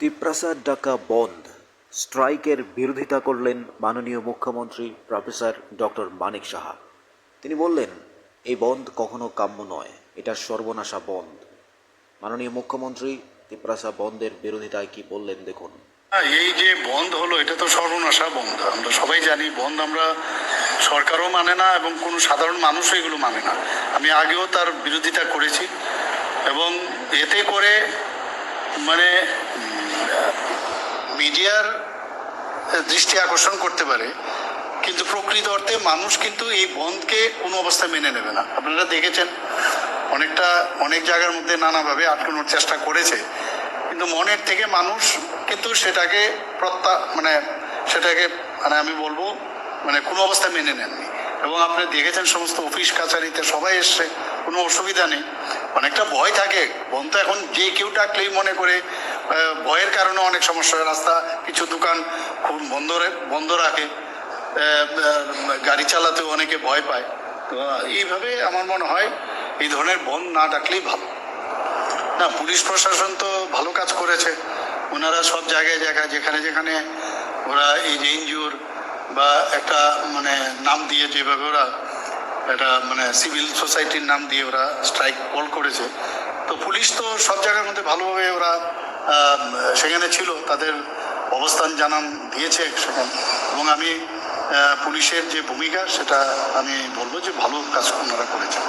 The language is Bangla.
তিপ্রাসাদ ডাকা বন্ধ। স্ট্রাইকের বিরোধিতা করলেন মাননীয় মুখ্যমন্ত্রী প্রফেসর ডক্টর মানিক সাহা। তিনি বললেন এই বন্ধ কখনো কাম্য নয় এটা সর্বনাশা বন্ধ। মাননীয় মুখ্যমন্ত্রী তিপ্রাসা বন্ধের বিরোধিতায় কি বললেন দেখুন। হ্যাঁ, এই যে বন্ধ হলো এটা তো সর্বনাশা বন্ধ। আমরা সবাই জানি বন্ধ আমরা সরকারও মানে না এবং কোনো সাধারণ মানুষও এগুলো মানে না। আমি আগেও তার বিরোধিতা করেছি এবং এতে করে মানে মিডিয়ার দৃষ্টি আকর্ষণ করতে পারে, কিন্তু প্রকৃত অর্থে মানুষ কিন্তু এই বন্ধকে কোনো অবস্থায় মেনে নেবে না। আপনারা দেখেছেন, অনেকটা, অনেক জায়গার মধ্যে নানাভাবে আটকানোর চেষ্টা করেছে, কিন্তু মনের থেকে মানুষ কিন্তু সেটাকে প্রত্যা মানে সেটাকে মানে আমি বলব মানে কোনো অবস্থায় মেনে নেননি। এবং আপনি দেখেছেন, সমস্ত অফিস, কাছারিতে সবাই এসছে, কোনো অসুবিধা নেই। অনেকটা ভয় থাকে। বোন তো এখন যে কেউ ডাকলেই মনে করে। ভয়ের কারণে অনেক সমস্যা হয়। রাস্তা, কিছু দোকান খুব বন্ধ বন্ধ রাখে। গাড়ি চালাতেও অনেকে ভয় পায়। তো এইভাবে আমার মনে হয় এই ধরনের বন্ধ না ডাকলেই ভালো। না, পুলিশ প্রশাসন তো ভালো কাজ করেছে। ওনারা সব জায়গায় জায়গায়, যেখানে যেখানে ওরা এই এনজিওর বা একটা মানে নাম দিয়ে যেভাবে ওরা একটা মানে সিভিল সোসাইটির নাম দিয়ে ওরা স্ট্রাইক কল করেছে। তো পুলিশ তো সব জায়গার মধ্যে ভালোভাবে ওরা সেখানে ছিল, তাদের অবস্থান জানান, দিয়েছে সেখানে। এবং আমি পুলিশের যে ভূমিকা, সেটা আমি বলব যে ভালো কাজ ওনারা করেছে